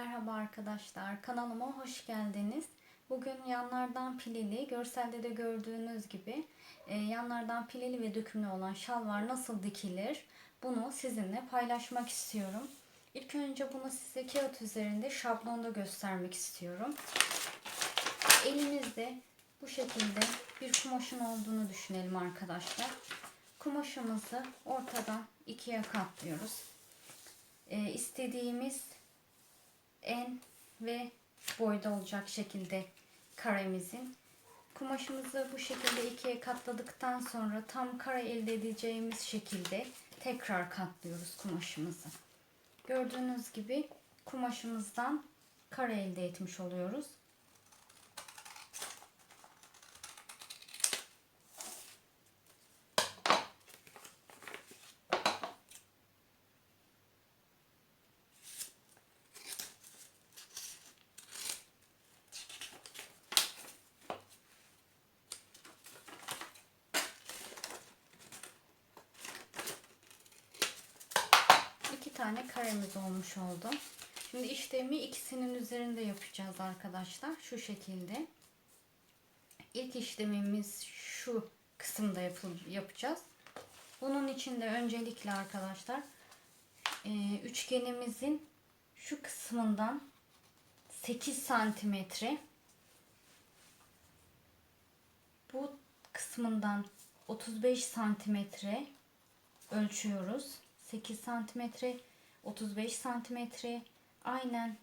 Merhaba arkadaşlar, kanalıma hoş geldiniz. Bugün yanlardan pileli, görselde de gördüğünüz gibi e, yanlardan pileli ve dökümlü olan şalvar nasıl dikilir bunu sizinle paylaşmak istiyorum. İlk önce bunu size kağıt üzerinde şablonda göstermek istiyorum. Elimizde bu şekilde bir kumaşın olduğunu düşünelim arkadaşlar. Kumaşımızı ortadan ikiye katlıyoruz. E, istediğimiz en ve boyda olacak şekilde karemizin. Kumaşımızı bu şekilde ikiye katladıktan sonra tam kare elde edeceğimiz şekilde tekrar katlıyoruz kumaşımızı. Gördüğünüz gibi kumaşımızdan kare elde etmiş oluyoruz. iki tane karemiz olmuş oldu. Şimdi işlemi ikisinin üzerinde yapacağız arkadaşlar. Şu şekilde. İlk işlemimiz şu kısımda yapıl yapacağız. Bunun için de öncelikle arkadaşlar e, üçgenimizin şu kısmından 8 santimetre bu kısmından 35 santimetre ölçüyoruz. 8 santimetre 35 santimetre. Aynen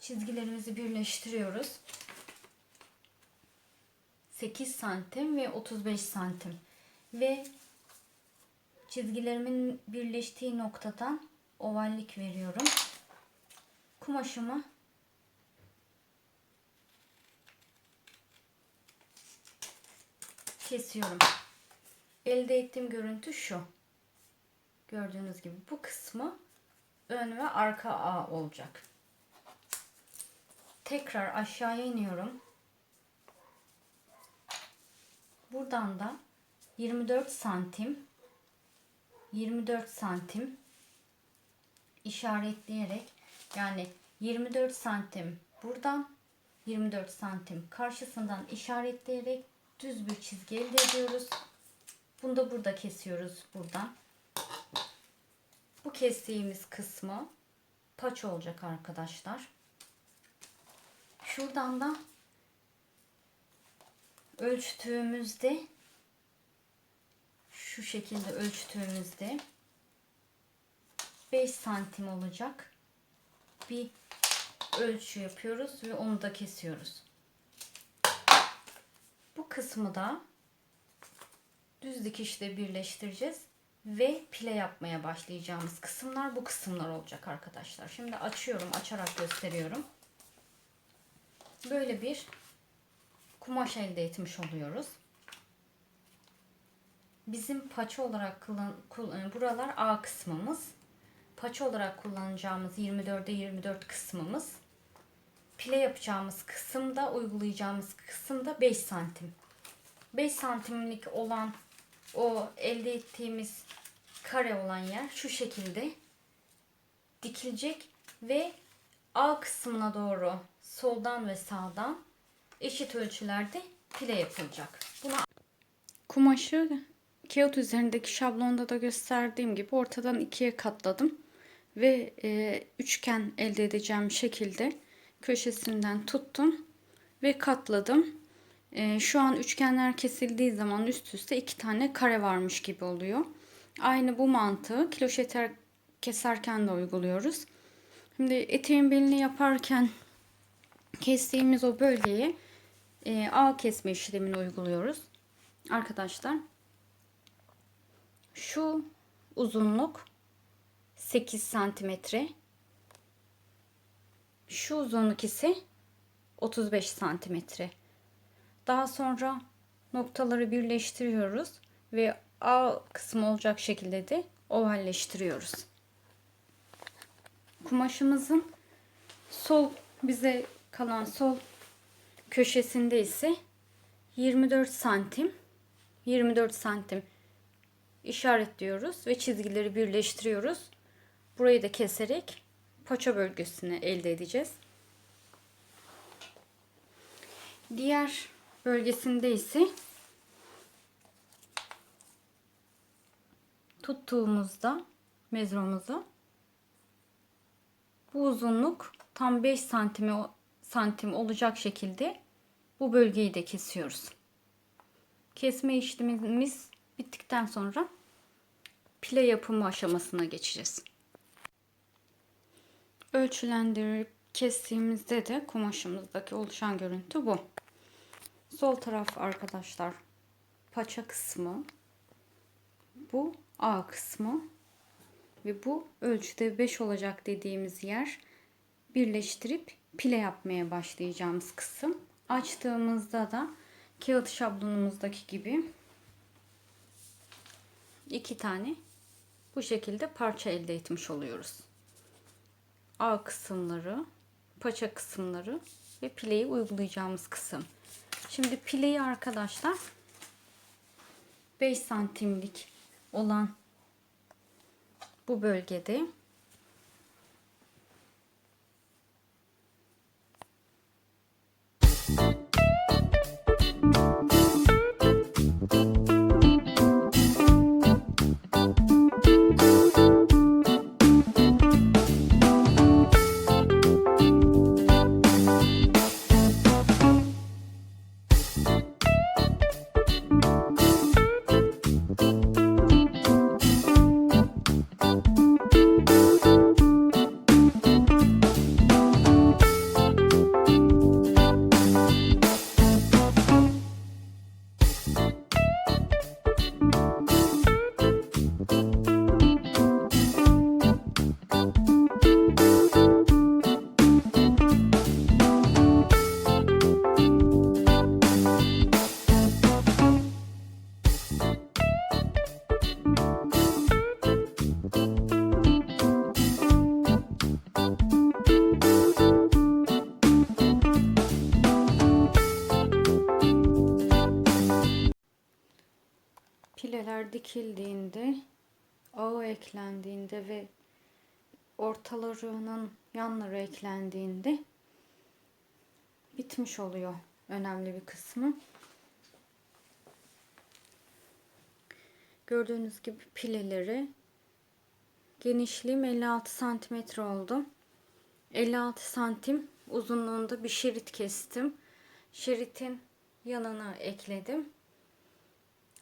çizgilerimizi birleştiriyoruz. 8 santim ve 35 santim. Ve çizgilerimin birleştiği noktadan ovallik veriyorum. Kumaşımı kesiyorum. Elde ettiğim görüntü şu Gördüğünüz gibi bu kısmı ön ve arka ağ olacak. Tekrar aşağıya iniyorum. Buradan da 24 santim 24 santim işaretleyerek yani 24 santim buradan 24 santim karşısından işaretleyerek düz bir çizgi elde ediyoruz. Bunu da burada kesiyoruz buradan. Bu kestiğimiz kısmı paç olacak arkadaşlar. Şuradan da ölçtüğümüzde şu şekilde ölçtüğümüzde 5 santim olacak bir ölçü yapıyoruz ve onu da kesiyoruz. Bu kısmı da düz dikişle birleştireceğiz ve pile yapmaya başlayacağımız kısımlar bu kısımlar olacak arkadaşlar. Şimdi açıyorum, açarak gösteriyorum. Böyle bir kumaş elde etmiş oluyoruz. Bizim paça olarak kullan, e, buralar A kısmımız. Paça olarak kullanacağımız 24'e 24 kısmımız. Pile yapacağımız kısımda, uygulayacağımız kısımda 5 santim. 5 santimlik olan o elde ettiğimiz kare olan yer şu şekilde dikilecek ve A kısmına doğru soldan ve sağdan eşit ölçülerde pile yapılacak. Buna kumaşı kağıt üzerindeki şablonda da gösterdiğim gibi ortadan ikiye katladım ve e, üçgen elde edeceğim şekilde köşesinden tuttum ve katladım. E, şu an üçgenler kesildiği zaman üst üste iki tane kare varmış gibi oluyor. Aynı bu mantığı kiloşeter keserken de uyguluyoruz. Şimdi eteğin belini yaparken kestiğimiz o bölgeyi e, ağ kesme işlemini uyguluyoruz. Arkadaşlar şu uzunluk 8 santimetre. Şu uzunluk ise 35 santimetre. Daha sonra noktaları birleştiriyoruz ve A kısmı olacak şekilde de ovalleştiriyoruz. Kumaşımızın sol bize kalan sol köşesinde ise 24 santim 24 santim işaretliyoruz ve çizgileri birleştiriyoruz. Burayı da keserek paça bölgesini elde edeceğiz. Diğer bölgesinde ise tuttuğumuzda mezromuzu bu uzunluk tam 5 santimi santim olacak şekilde bu bölgeyi de kesiyoruz. Kesme işlemimiz bittikten sonra pile yapımı aşamasına geçeceğiz. Ölçülendirip kestiğimizde de kumaşımızdaki oluşan görüntü bu. Sol taraf arkadaşlar paça kısmı. Bu A kısmı. Ve bu ölçüde 5 olacak dediğimiz yer birleştirip pile yapmaya başlayacağımız kısım. Açtığımızda da kağıt şablonumuzdaki gibi iki tane bu şekilde parça elde etmiş oluyoruz. A kısımları, paça kısımları ve pileyi uygulayacağımız kısım. Şimdi pileyi arkadaşlar 5 santimlik olan bu bölgede pileler dikildiğinde ağı eklendiğinde ve ortalarının yanları eklendiğinde bitmiş oluyor önemli bir kısmı. Gördüğünüz gibi pileleri genişliğim 56 santimetre oldu. 56 santim uzunluğunda bir şerit kestim. Şeritin yanına ekledim.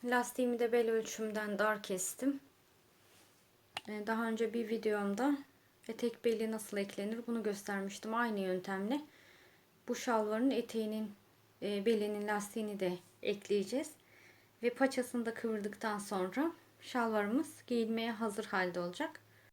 Lastiğimi de bel ölçümden dar kestim. Ee, daha önce bir videomda etek beli nasıl eklenir bunu göstermiştim aynı yöntemle. Bu şalvarın eteğinin e, belinin lastiğini de ekleyeceğiz. Ve paçasını da kıvırdıktan sonra şalvarımız giyilmeye hazır halde olacak.